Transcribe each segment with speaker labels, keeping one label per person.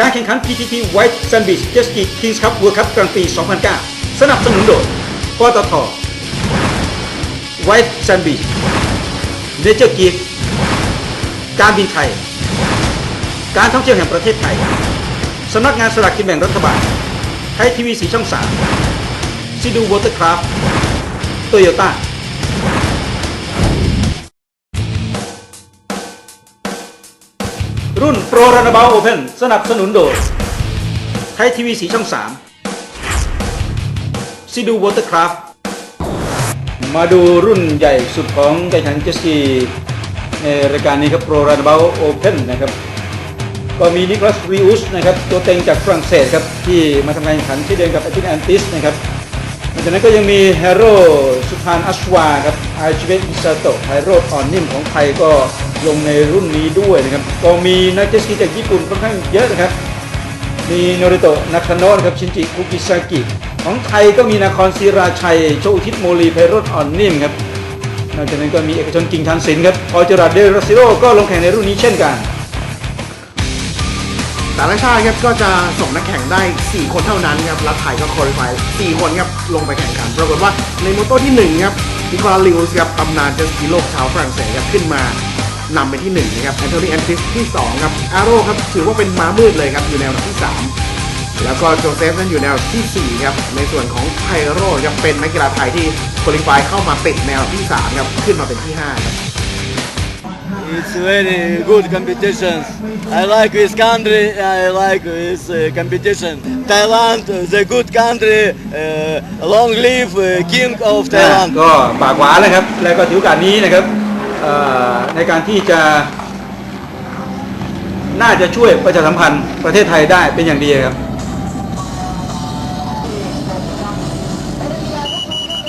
Speaker 1: การแข่งขัน PTT White Sandwich Jet Ski Kings Cup World Cup กลางปี 2009 สนับสนุนโดยปตท White Sandwich Nature Gear การบินไทย การท่องเที่ยวแห่งประเทศไทย สำนักงานสลากกินแบ่งรัฐบาล ไทยทีวีสีช่อง 3ซีดูวอเตอร์คราฟโตโยต้า รุ่นโปรรันบาโอเพนสนับสนุนโดยไทยทีวีสีช่อง3ซีดูวอเตอร์คราฟมาดูรุ่นใหญ่สุดของการแข่งเจสกีในรายการนี้ครับโปรรันบาโอเพนนะครับก็มีนิโคลัสริอุสนะครับตัวเต็งจากฝรั่งเศสครับที่มาทำการแข่งขันที่เดียวกับแอตินแอนติสนะครับนอกจากนั้นก็ยังมีเฮโร่สุพานอัชวาครับอาชิเบะอิซาโตะไฮโรดอ่อนนิ่มของไทยก็ ลงในรุ่นนี้ด้วยนะครับก็มีนักเจตสกีจากญี่ปุ่นค่อนข้างเยอะนะครับ มีโนริโตะนาคาโนครับชินจิคุกิซากิ ของไทยก็มีนาคอนศิราชัย โชอุทิศโมลีไพโรดอ่อนนิ่มครับนอกจากนั้นก็มีเอกชนกิ่งทันศิลป์ครับพอจรัดเดรซิโรก็ลงแข่งในรุ่นนี้เช่นกัน
Speaker 2: แต่ละชาติครับก็จะส่งนักแข่งได้ 4 คนเท่านั้นครับแล้วไทยก็คอลี่ไฟ4คนครับลงไปแข่งขัน ปรากฏว่าในโมโต้ที่1ครับนิโคลาลิวส์ครับตำนานเจตสกีโลกชาวฝรั่งเศสครับขึ้นมา นำไปที่1นะครับแอนโทนีแอนติสที่2ครับอาโร่ครับถือว่าเป็นม้ามืดเลยครับอยู่ในอันดับที่ 3 แล้วก็โจเซฟนั้นอยู่ในอันดับที่ 4 ครับในส่วนของไพโรครับเป็นนักกีฬาไทยที่คอลี่ไฟเข้ามาติดในอันดับที่3ครับขึ้นมาเป็นที่5ครับ
Speaker 3: It's very good competitions. I like this country. I like this uh, competition. Thailand, uh, the good country. Uh, long live uh, King of
Speaker 1: นะ
Speaker 3: Thailand.
Speaker 1: ก็ปากหวานเลยครับ แล้วก็ถือโอกาสนี้นะครับเอ่อ ในการที่จะน่าจะช่วยประชาสัมพันธ์ประเทศไทยได้เป็นอย่างดีครับ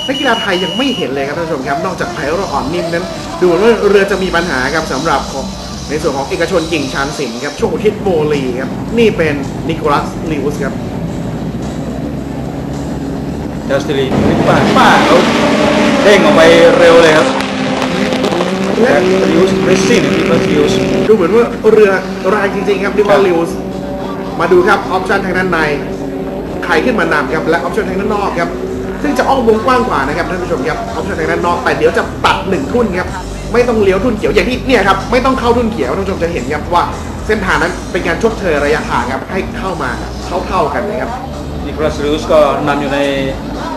Speaker 2: นักกีฬาไทยยังไม่เห็นเลยครับท่านผู้ชมครับ นอกจากไพโรอ่อนนิ่มนั้น ดูเหมือนว่าเรือจะมีปัญหาครับสำหรับของในส่วนของเอกชนกิ่งชานสินครับช่วงอุทิศโมลีครับ นี่เป็นนิโคลัสลิวส์ครับ
Speaker 1: จัสติลีป้าป้าเขาเด้งออกไปเร็วเลยครับ
Speaker 2: และ
Speaker 1: และริวส์เรซซิ่งริวส์
Speaker 2: ดูเหมือนว่าเรือแรงจริงๆครับนิโคลัสลิวส์มาดูครับออปชันทางด้านในใครขึ้นมานำครับและออปชันทางด้านนอกครับซึ่งจะอ้อมวงกว้างกว่านะครับท่านผู้ชมครับออปชันทางด้านนอกแต่เดี๋ยวจะตัดหนึ่งทุ่นครับไม่ต้องเลี้ยวทุ่นเขียวอย่างที่เนี่ยครับไม่ต้องเข้าทุ่นเขียวท่านผู้ชมจะเห็นครับว่าเส้นทางนั้นเป็นการชดเชยระยะทางครับให้เข้ามาเท่าๆกันนะครับ
Speaker 1: นิโคลัสริวส์ก็นำอยู่ใน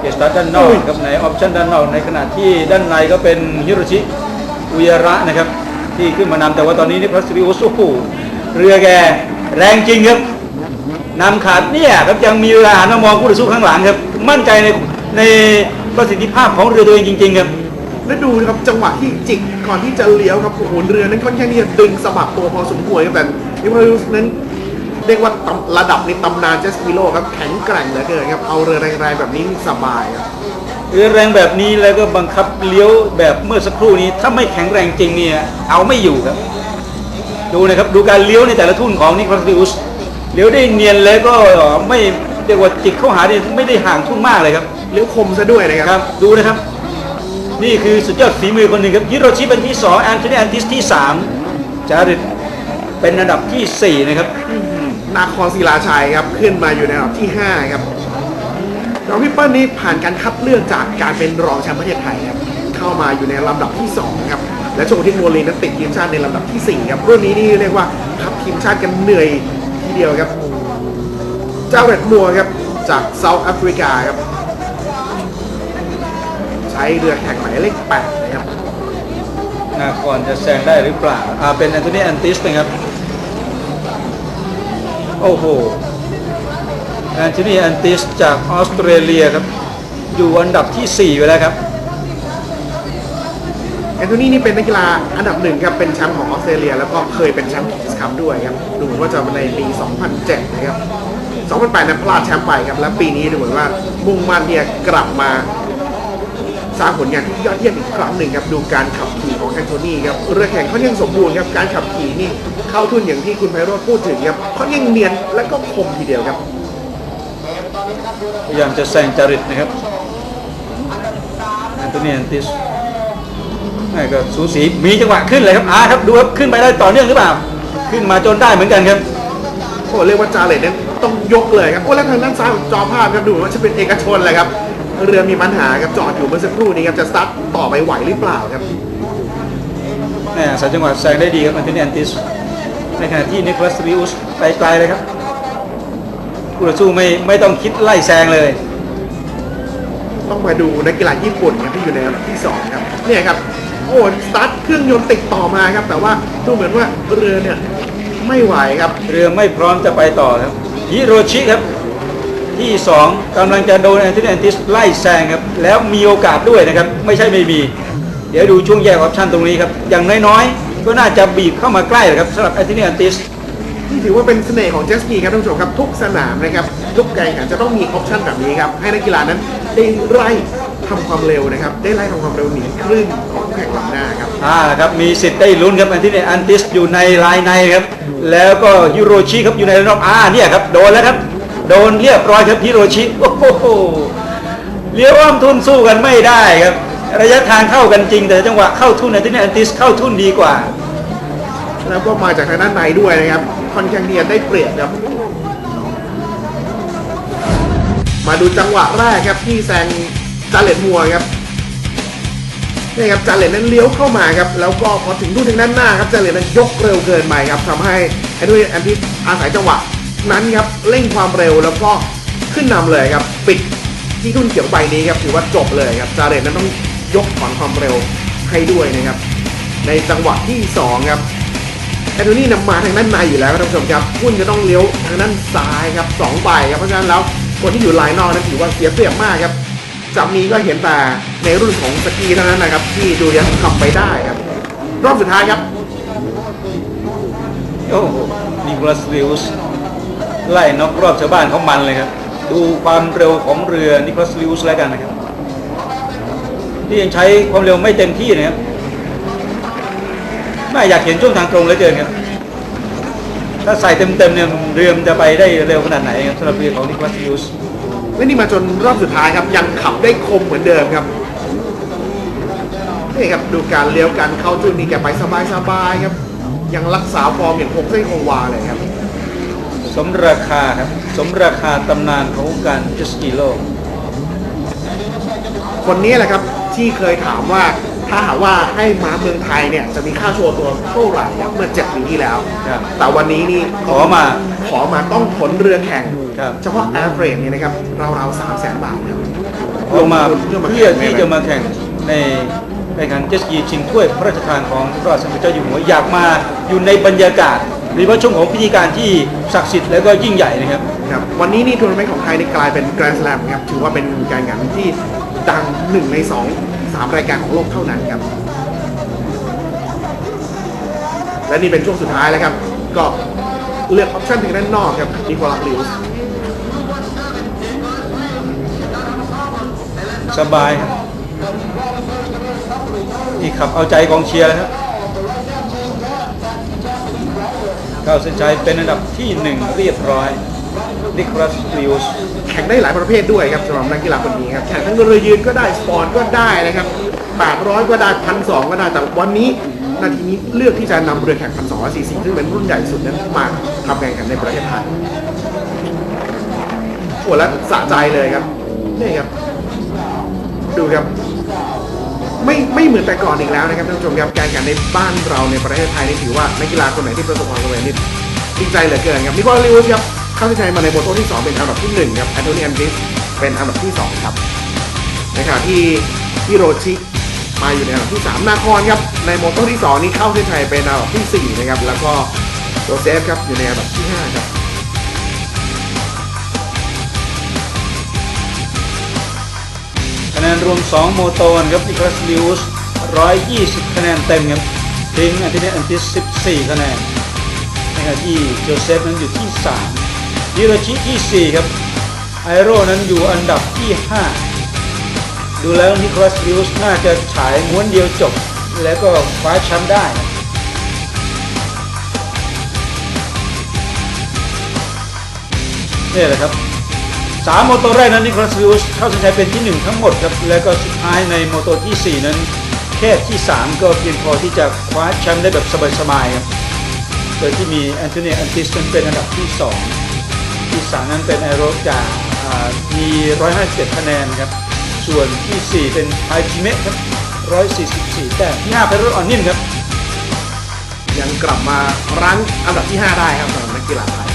Speaker 1: เกสตาร์ทด้านนอกครับในออปชันด้านนอกในขณะที่ด้านในก็เป็นฮิโรชิ อุยระนะครับ ที่ขึ้นมานำแต่ว่าตอนนี้นิโคลัสริโอ้โหเรือแกแรงจริงครับนำขาดเนี่ยครับยังมีเวลาหันมามองผู้ต่อสู้ข้างหลังครับ มั่นใจในในประสิทธิภาพของเรือตัวเองจริง ๆ ครับ
Speaker 2: และดูนะครับจังหวะที่จิกก่อนที่จะเลี้ยวครับโอ้โหเรือนั้นค่อนข้างที่จะดึงสะบัดตัวพอสมควรครับแต่นิโคลัสนั้นเรียกว่าระดับในตำนานเจสกิโลครับแข็งแกร่งเหลือเกินครับเอาเรือแรงๆแบบนี้สบายครับ
Speaker 1: เรือแรงแบบนี้แล้วก็บังคับเลี้ยวแบบเมื่อสักครู่นี้ ถ้าไม่แข็งแรงจริงเนี่ยเอาไม่อยู่ครับ ดูนะครับดูการเลี้ยวในแต่ละทุ่นของนิโคลัสริวส์เลี้ยวได้เนียนแล้วก็ไม่เรียกว่าจิกเข้าหาเนี่ยไม่ได้ห่างทุ่นมากเลยครับ
Speaker 2: เลี้ยวคมซะด้วยนะครับ
Speaker 1: ครับดูนะครับ นี่คือสุดยอดฝีมือคนหนึ่งครับฮิโรชิเป็นที่2แอนโทนีแอนติสที่3จาริดเป็นอันดับทีสี่4นะครับ
Speaker 2: นาครศิลาชัยครับขึ้นมาอยู่ในอันดับที่5ครับ น้องพี่เปิ้ลนี่ผ่านการคัดเลือกจากการเป็นรองแชมป์ประเทศไทยครับเข้ามาอยู่ในลำดับที่2ครับและโชคทิศโมลีนั้นติดทีมชาติในลำดับที่4ครับรุ่นนี้นี่เรียกว่าคับทีมชาติกันเหนื่อยทีเดียวครับ เจ้าเรดมัวครับจากเซาท์แอฟริกาครับใช้เรือแข่งหมายเลข8นะครับ
Speaker 1: นาคอนจะแซงได้หรือเปล่าอ่าเป็นแอนโทนีแอนติสนะครับ โอ้โห แอนโทนีแอนติสจากออสเตรเลียครับ อยู่อันดับที่4ไปแล้วครับ
Speaker 2: แอนโทนีนี่เป็นนักกีฬาอันดับหนึ่งครับเป็นแชมป์ของออสเตรเลีย แล้วก็เคยเป็นแชมป์คิงส์คัพด้วยครับดูเหมือนว่าจะในปี 2007 นะครับ 2008นั้นพลาดแชมป์ไปครับและปีนี้ดูเหมือนว่ามุ่งมั่นเนี่ยกลับมาสร้างผลงานที่ยอดเยี่ยมอีกครั้งหนึ่งครับดูการขับขี่ของแอนโทนีครับเรือแข่งเขายังสมบูรณ์ครับการขับขี่นี่เข้าทุนอย่างที่คุณไพโรจน์พูดถึงครับเขายังเนียนและก็คมทีเดียวครับ
Speaker 1: พยายามจะแซงจาริตนะครับแอนโทนีแอนติสนี่ก็สูสีมีจังหวะขึ้นเลยครับอ่าครับดูครับขึ้นไปได้ต่อเนื่องหรือเปล่า ขึ้นมาจนได้เหมือนกันครับ
Speaker 2: โอ้เรียกว่าจาเลตนั้นต้องยกเลยครับโอ้แล้วทางด้านซ้ายของจอภาพครับดูเหมือนว่าจะเป็นเอกชนเลยครับ เรือมีปัญหาครับจอดอยู่เมื่อสักครู่นี้ครับจะสตาร์ทต่อไปไหวหรือเปล่าครับ
Speaker 1: แม่สายจังหวะแซงได้ดีครับอันโทนีแอนติสในขณะที่นิโคลัสริอุสไปไกลเลยครับ คู่ต่อสู้ไม่ไม่ต้องคิดไล่แซงเลย
Speaker 2: ต้องมาดูนักกีฬาญี่ปุ่นครับที่อยู่ในอันดับที่2ครับเนี่ยครับโอ้สตาร์ทเครื่องยนต์ติดต่อมาครับ แต่ว่าดูเหมือนว่าเรือเนี่ยไม่ไหวครับ
Speaker 1: เรือไม่พร้อมจะไปต่อครับฮิโรชิครับ ที่2กำลังจะโดนแอนโทนีแอนติสไล่แซงครับ แล้วมีโอกาสด้วยนะครับ ไม่ใช่ไม่มี เดี๋ยวดูช่วงแยกออปชั่นตรงนี้ครับ อย่างน้อยๆ ก็น่าจะบีบเข้ามาใกล้เลยครับสำหรับแอนโทนีแอนติส
Speaker 2: นี่ถือว่าเป็นเสน่ห์ของเจสกีครับท่านผู้ชมครับทุกสนามนะครับทุกการแข่งขันจะต้องมีออปชั่นแบบนี้ครับให้นักกีฬานั้นได้ไล่ทำความเร็วนะครับ ได้ไล่ทำความเร็วหนีคลื่นของแข่งลำหน้าครับ
Speaker 1: อ่าครับมีสิทธิ์ได้ลุ้นครับอันที่ในอันติสอยู่ในลายในครับแล้วก็ฮิโรชิครับอยู่ในรอบอ่าเนี่ยครับโดนแล้วครับโดนเรียบร้อยครับฮิโรชิโอ้โหเลี้ยวอ้อมทุนสู้กันไม่ได้ครับ ระยะทางเข้ากันจริง แต่จังหวะเข้าทุนอันที่ในอันติสเข้าทุนดีกว่า
Speaker 2: แล้วก็มาจากทางด้านในด้วยนะครับค่อนข้างเนียนได้เปรียบครับ มาดูจังหวะแรกครับที่แซงจาเลตมัวครับนี่ครับจาเลตนั้นเลี้ยวเข้ามาครับแล้วก็พอถึงทุ่นทางด้านหน้าครับจาเลตนั้นยกเร็วเกินไปครับทำให้แอนดี้แอนดี้อาศัยจังหวะนั้นครับเร่งความเร็วแล้วก็ขึ้นนำเลยครับปิดที่ทุ่นเขียวใบนี้ครับถือว่าจบเลยครับจาเลตนั้นต้องยกถอนความเร็วให้ด้วยนะครับ ในจังหวะที่สองครับ แอนโทนี่นำมาทางด้านในอยู่แล้วครับท่านผู้ชมครับหุ้นจะต้องเลี้ยวทางด้านซ้ายครับสองใบครับเพราะฉะนั้นแล้วคนที่อยู่ลายนอกนั้นถือว่าเสียเปรียบมากครับจะมีก็เห็นแต่ในรุ่นของสกีเท่านั้นนะครับ ที่ดูยังขับไปได้ครับ รอบสุดท้ายครับ
Speaker 1: โอ้โหนิโคลัสลิวส์ไล่นอกรอบชาวบ้านเขามันเลยครับ ดูความเร็วของเรือนิโคลัสลิวส์แล้วกันนะครับที่ยังใช้ความเร็วไม่เต็มที่นะครับ น่าอยากเห็นช่วงทางตรงเหลือเกินครับถ้าใส่เต็มๆเนี่ยเรือมันจะไปได้เร็วขนาดไหนครับสำหรับเรือของนิโคลัสลิวส์
Speaker 2: และนี่มาจนรอบสุดท้ายครับ ยังขับได้คมเหมือนเดิมครับนี่ครับดูการเลี้ยวการเข้าจุดนี้แกไปสบายๆครับ ยังรักษาฟอร์มอย่างคงเส้นคงวาเลยครับ
Speaker 1: สมราคาครับ สมราคาตำนานของวงการเจ็ตสกีโลก
Speaker 2: คนนี้แหละครับที่เคยถามว่า ถ้าหากว่าให้ม้าเมืองไทยเนี่ยจะมีค่าโชว์ตัวเท่าไหร่ครับเมื่อเจ็ดปีที่แล้ว
Speaker 1: ครับ
Speaker 2: แต่วันนี้นี่
Speaker 1: ขอมา
Speaker 2: ขอมาต้องขนเรือแข่ง
Speaker 1: ครับ
Speaker 2: เฉพาะแอร์เฟรมเนี่ยนะครับราวๆสามแสนบาทครับ
Speaker 1: ลงมา
Speaker 2: ทุนเพื่อมา
Speaker 1: เพื่อ
Speaker 2: แข่ง
Speaker 1: ที่
Speaker 2: ใน
Speaker 1: จะมาแข่งในในการเจ็ตสกีชิงถ้วยพระราชทานของพระบาทสมเด็จเจ้าอยู่หัวอยากมาอยู่ในบรรยากาศหรือว่าช่วงของพิธีการที่ศักดิ์สิทธิ์แล้วก็ยิ่งใหญ่นะครับ
Speaker 2: ครับวันนี้นี่ทัวร์นาเมนต์ของไทยนี่กลายเป็นแกรนด์ส a ลมครับถือว่าเป็นการแข่งขันที่ดังหนึ่งในสอง สามรายการของโลกเท่านั้นครับ และนี่เป็นช่วงสุดท้ายแล้วครับ ก็เลือกออปชั่นทางด้านนอกครับนิโคลัสลิวส์
Speaker 1: สบายครับนี่ขับเอาใจกองเชียร์แล้วครับเข้าเส้นชัยเป็นอันดับที่หนึ่งเรียบร้อย นิโคลัสลิวส์
Speaker 2: แข่งได้หลายประเภทด้วยครับสำหรับนักกีฬาคนนี้ครับแข่งทั้งเรือยืนก็ได้สปอร์ตก็ได้นะครับ800 ก็ได้พันสก็ได้แต่วันนี้นาทีนี้เลือกที่จะนำเรือแข่งพันสองซีซีซึ่งเป็นรุ่นใหญ่สุดนั้นมาทำแข่งขันในประเทศไทยโอ้แล้วสะใจเลยครับนี่ครับ ดูครับไม่ไม่เหมือนแต่ก่อนอีกแล้วนะครับท่านผู้ชมครับการแข่งในบ้านเราในประเทศไทยนี่ถือว่านักกีฬาคนไหนที่ประสบความสำเร็จนี่ดีใจเหลือเกินครับนิโคลาลิวส์ครับ เข้าเส้นชัยมาในโมโตที่ 2 เป็นอันดับที่1ครับแอนโทนีอันดิสเป็นอันดับที่ 2 ครับ ในขณะที่ฮิโรชิมาอยู่ในอันดับที่ 3 นาคอนครับในโมโตที่ 2 นี้เข้าเส้นชัยเป็นอันดับที่ 4 นะครับ แล้วก็โจเซฟครับอยู่ในอันดับที่ 5 ครับ
Speaker 1: คะแนนรวม 2 โมโตนครับนิคลัสลิวส์120 คะแนนเต็มครับทิ้งอันที่นี้อันที่ 14 คะแนนในขณะที่โจเซฟนั้นอยู่ที่ 3 ฮิโรชิที่4ครับไอโร่นั้นอยู่อันดับที่ 5 ดูแล้วนิโคลัสลิวส์น่าจะฉายม้วนเดียวจบ แล้วก็คว้าแชมป์ได้นะนี่แหละครับสามโมโตแรกนั้นนิโคลัสลิวสเข้าเส้นชัยเป็นที่ 1 ทั้งหมดครับ แล้วก็สุดท้ายในโมโตที่ 4 นั้นแค่ที่ 3 ก็เพียงพอที่จะคว้าแชมป์ได้แบบสบายๆครับโดยที่มีแอนโทนีอันติสเป็นอันดับที่ 2 ที่3นั้นเป็นไอโรจากอ่ามี 157 คะแนนครับ ส่วนที่ 4 เป็นไฮจิเมะครับ 144 แต้มที่5เป็นรถออนนิ่นครับ
Speaker 2: ยังกลับมารั้งอันดับที่ 5 ได้ครับสำหรับนักกีฬาไทย